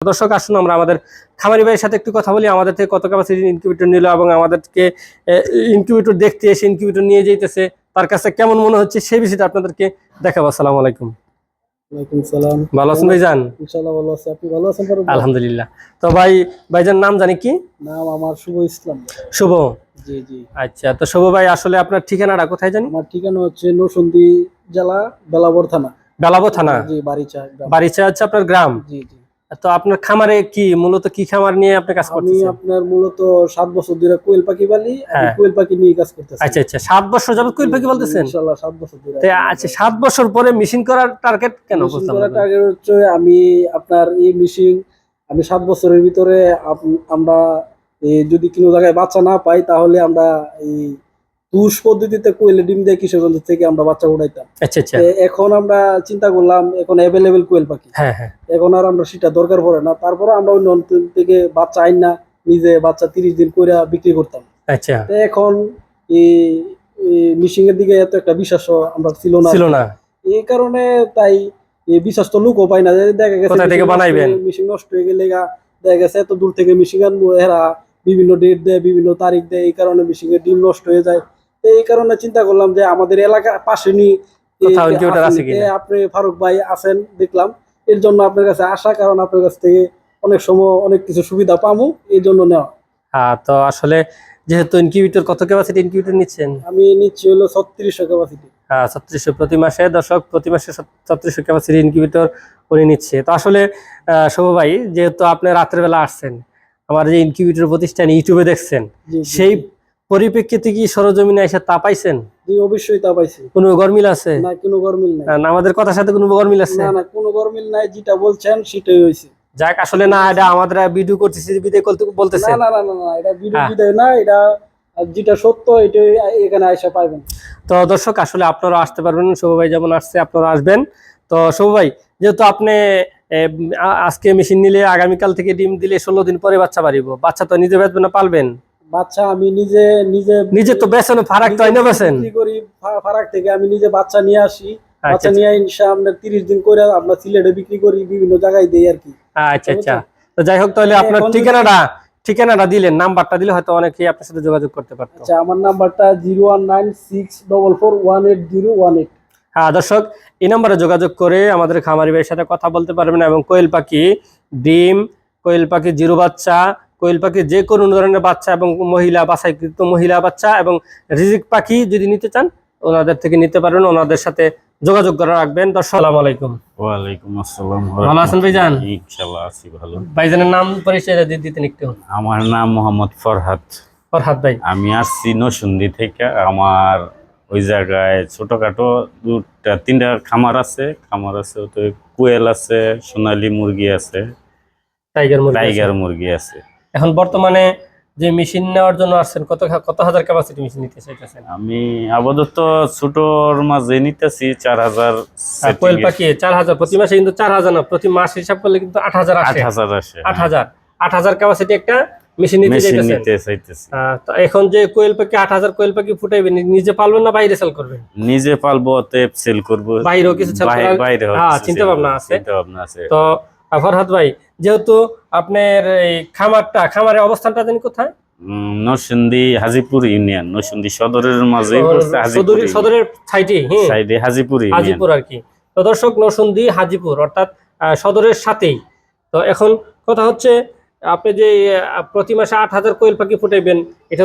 দর্শক আসুন আমরা আমাদের খামারি ভাইয়ের সাথে একটু কথা বলি। আমাদের থেকে কত ক্যাপাসিটি ইনকিউবেটর নিল এবং আমাদেরকে ইনকিউবেটর দেখতে এসে ইনকিউবেটর নিয়ে যেতেছে তার কাছে কেমন মনে হচ্ছে সেই বিষয়টা আপনাদেরকে দেখাবো। আসসালামু আলাইকুম। ভালো আছেন ভাইজান? আলহামদুলিল্লাহ। তো ভাই ভাইজান নাম জানি কি? নাম আমার শুভ ইসলাম। শুভ। জি জি। আচ্ছা তো শুভ ভাই আসলে আপনার ঠিকানাটা কোথায় জানি? আমার ঠিকানা হচ্ছে নরসন্দী জেলা বেলাবর থানা। বেলাবো থানা? জি বাড়িচা গ্রাম। বাড়িচা হচ্ছে আপনার গ্রাম? জি জি। তো আপনার খামারে কি মূলত কি খামার নিয়ে আপনি কাজ আমি আপনার মূলত সাত বছর ধরে কোয়েল পাখি পালি আমি হ্যাঁ। কোয়েল পাখি নিয়ে কাজ করতেছি। আচ্ছা আচ্ছা। সাত বছর যাবত কুইল পাখি বলতেছেন? ইনশাআল্লাহ সাত বছর ধরে তো আচ্ছা সাত বছর পরে মেশিন করার টার্গেট কেন মেশিন বুঝলাম করার না। আগে হচ্ছে আমি আপনার এই মেশিন আমি সাত বছরের ভিতরে আমরা যদি কোনো জায়গায় বাচ্চা না পাই তাহলে আমরা এই তুষ পদ্ধতিতে কোয়েলে ডিম দিয়ে কিশোরগঞ্জ থেকে আমরা বাচ্চা উঠাইতাম আচ্ছা আচ্ছা। এখন আমরা চিন্তা করলাম এখন অ্যাভেলেবেল কোয়েল পাখি। হ্যাঁ হ্যাঁ। এখন আর আমরা সেটা দরকার পড়ে না। তারপরে আমরা অন্য থেকে বাচ্চা আইন না নিজে বাচ্চা তিরিশ দিন করে বিক্রি করতাম। আচ্ছা। এখন এই মিশিং এর দিকে এত একটা বিশ্বাস আমরা ছিল না। ছিল না। এই কারণে তাই বিশ্বাস তো লোকও পাই না। দেখা গেছে থেকে বানাইবেন? মিশিং নষ্ট হয়ে গেলে দেখা গেছে এত দূর থেকে মিশিং এরা বিভিন্ন ডেট দেয় বিভিন্ন তারিখ দেয় এই কারণে মিশিং এর ডিম নষ্ট হয়ে যায়। তো এই কারণে চিন্তা করলাম যে আমাদের এলাকার পাশে নি আপনি ফারুক ভাই আছেন দেখলাম। এর জন্য আপনার কাছে আসা কারণ আপনার কাছ থেকে অনেক সময় অনেক কিছু সুবিধা পামু এই জন্য নেওয়া। হ্যাঁ তো আসলে যেহেতু ইনকিউবেটর কত ক্যাপাসিটি ইনকিউবেটর নিচ্ছেন? আমি নিচ্ছি হলো ছত্রিশশো ক্যাপাসিটি হ্যাঁ ছত্রিশশো প্রতি মাসে দর্শক প্রতি মাসে ছত্রিশশো ক্যাপাসিটি ইনকিউবেটর উনি নিচ্ছে। তো আসলে শুভ ভাই যেহেতু আপনি রাত্রের বেলা আসছেন আমার যে ইনকিউবেটর প্রতিষ্ঠান ইউটিউবে দেখছেন সেই পরিপ্রেক্ষিতে কি সরজমিনে এসে তা পাইছেন? জি অবশ্যই তা পাইছি। কোনো গরমিল আছে? না কোনো গরমিল নাই। না, আমাদের কথার সাথে কোনো গরমিল আছে? না না কোনো গরমিল নাই যেটা বলছেন সেটাই যাক আসলে না এটা আমাদের ভিডিও করতেছি বিদে বলতেছে না না না না না এটা ভিডিও। বিদায় না এটা যেটা সত্য এটাই এখানে আইসা তো দর্শক আসলে আপনারা আসতে পারবেন শুভ ভাই যেমন আসছে আপনারা আসবেন। তো শুভ ভাই যেহেতু আপনি আজকে মেশিন নিলে আগামীকাল থেকে ডিম দিলে ষোলো দিন পরে বাচ্চা বাড়িব। বাচ্চা তো নিজে বেচবেন না পালবেন? বাচ্চা আমি নিজে নিজে নিজে তো বেচেন ফারাক তো আইনা বেচেন। বিক্রি করি ফারাক থেকে আমি নিজে বাচ্চা নিয়ে আসি। আচ্ছা বাচ্চা নিয়ে ইনশা আপনার তিরিশ দিন করে আমরা সিলেটে বিক্রি করি বিভিন্ন জায়গায় দেই আর কি। আচ্ছা আচ্ছা। তো যাই হোক তাহলে আপনার ঠিকানাটা ঠিকানাটা দিলেন নাম্বারটা দিলে হয়তো অনেকেই আপনার সাথে যোগাযোগ করতে পারতো। আচ্ছা আমার নাম্বারটা zero one nine six double four one eight zero one eight. হ্যাঁ দর্শক এই নম্বরে যোগাযোগ করে আমাদের খামারি ভাইয়ের সাথে কথা বলতে পারবেন এবং কোয়েল পাখি ডিম কোয়েল পাখি জিরো বাচ্চা কোয়েল পাখি যে কোনো ধরনের বাচ্চা এবং মহিলা বাছাইকৃত মহিলা বাচ্চা এবং রিজিক পাখি যদি নিতে চান ওনাদের থেকে নিতে পারবেন। ওনাদের সাথে যোগাযোগ করে রাখবেন। আসসালামু আলাইকুম। ওয়ালাইকুম আসসালাম। ভালো আছেন ভাইজান? ইনশাল্লাহ আছি ভালো। ভাইজানের নাম পরিচয় দিয়ে দিতেন একটু। আমার নাম মোহাম্মদ ফরহাদ। ফরহাদ ভাই। আমি আসছি নসুন্দি থেকে। আমার ওই জায়গায় ছোটখাটো দুটা তিনটা খামার আছে। খামার আছে তো কুয়েল আছে সোনালী মুরগি আছে টাইগার মুরগি আছে। টাইগার মুরগি আছে। এখন বর্তমানে যে মেশিন নেওয়ার জন্য আসছেন কত কত হাজার ক্যাপাসিটি মেশিন নিতে চাইতেছেন? আমি আপাতত ছোটর মাঝে নিতেছি চার হাজার আর কোয়েল পাখি চার হাজার। প্রতি মাসে কিন্তু চার হাজার না প্রতি মাস হিসাব করলে কিন্তু আট হাজার আট আসে হাজার আসে আট হাজার। আট হাজার ক্যাপাসিটি একটা মেশিন নিতে চাইতেছেন। চাইতেছি। তো এখন যে কোয়েল পাখি আট হাজার কোয়েল পাখি ফুটাইবেন নিজে পালবেন না বাইরে সেল করবেন? নিজে পালবো সেল করব। বাইরেও কিছু বাহি- বাইরে হ্যাঁ, চিন্তা ভাবনা আছে। চিন্তা ভাবনা আছে। তো ফরহাদ ভাই যেহেতু আপনার এই খামারটা খামারের অবস্থানটা জানি কোথায়? নরসিংদী হাজিপুর ইউনিয়ন নরসিংদী সদরের মাঝে হাজিপুর সদরের সদরের সাইডে হ্যাঁ। সাইডে হাজিপুর হাজিপুর আর কি। তো দর্শক নরসিংদী হাজিপুর অর্থাৎ সদরের সাথেই। তো এখন কথা হচ্ছে আপনি যে প্রতি মাসে আট হাজার কোয়েল পাখি ফুটাইবেন এটা